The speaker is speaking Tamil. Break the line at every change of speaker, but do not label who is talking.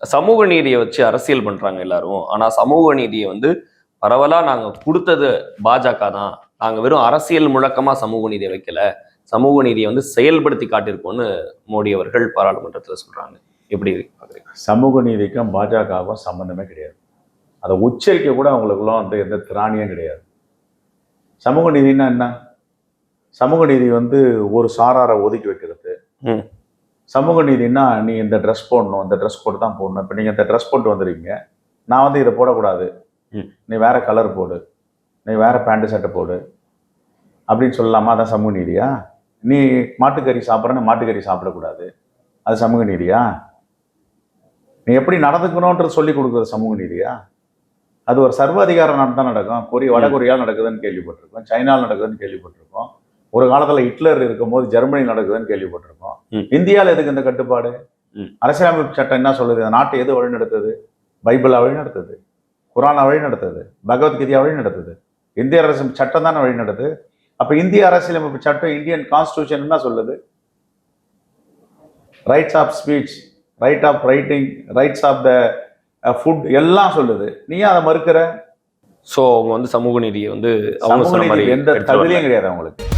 சமூக நீதியை வச்சு அரசியல் பண்றாங்க எல்லாரும். ஆனா சமூக நீதியை வந்து பரவலா நாங்க கொடுத்தது பாஜக தான். நாங்க வெறும் அரசியல் முழக்கமா சமூக நீதியை வைக்கல. சமூக நீதியை வந்து செயல்படுத்தி காட்டியிருக்கோம்னு மோடி அவர்கள் பாராளுமன்றத்துல சொல்றாங்க. எப்படி பாக்குறீங்க?
சமூக நீதிக்கும் பாஜகவுக்கும் சம்மந்தமே கிடையாது. அதை உச்சரிக்க கூட அவங்களுக்குள்ள வந்து எந்த திராணியும் கிடையாது. சமூக நீதினா என்ன? சமூக நீதி வந்து ஒரு சாராரை ஒதுக்கி வைக்கிறது.
ம்.
சமூக நீதினா நீ இந்த ட்ரெஸ் போடணும் இந்த ட்ரெஸ் போட்டு தான் போடணும். இப்போ நீங்கள் இந்த ட்ரெஸ் போட்டு வந்துருக்கீங்க. நான் வந்து இதை போடக்கூடாது. நீ வேற கலர் போடு. நீ வேற பேண்ட் சட்டை போடு. அப்படின்னு சொல்லலாமா? அதான் சமூக நீதியா? நீ மாட்டுக்கறி சாப்பிட்றன்னு மாட்டுக்கறி சாப்பிடக்கூடாது. அது சமூக நீதியா? நீ எப்படி நடந்துக்கணுன்றது சொல்லி கொடுக்குறது சமூக நீதியா? அது ஒரு சர்வாதிகார நாடு தான் நடக்கும். கொரிய வட கொரியாவில் நடக்குதுன்னு கேள்விப்பட்டிருக்கோம். சைனாவில் நடக்குதுன்னு கேள்விப்பட்டிருக்கோம். ஒரு காலத்தில் ஹிட்லர் இருக்கும்போது ஜெர்மனி நடக்குதுன்னு கேள்விப்பட்டிருக்கோம். இந்தியாவில் எதுக்கு இந்த கட்டுப்பாடு. அரசியலமைப்பு சட்டம் என்ன சொல்லுது? இந்த நாட்டை எது வழிநடத்துது? பைபிளா வழிநடத்துது. குரானா வழிநடத்துது. பகவத்கீதையா வழிநடத்துது. இந்திய அரசு சட்டம் தானே வழிநடத்துது? அப்ப இந்திய அரசியலமைப்பு சட்டம் இந்தியன் கான்ஸ்டியூஷன் என்ன சொல்லுது? Rights of speech right of writing rights of the food எல்லாம் சொல்லுது. நீ அதை மறுக்கிற?
சோ அவங்க வந்து சமூக நீதியை வந்து அவங்க
எந்த. தகுதியும் கிடையாது அவங்களுக்கு.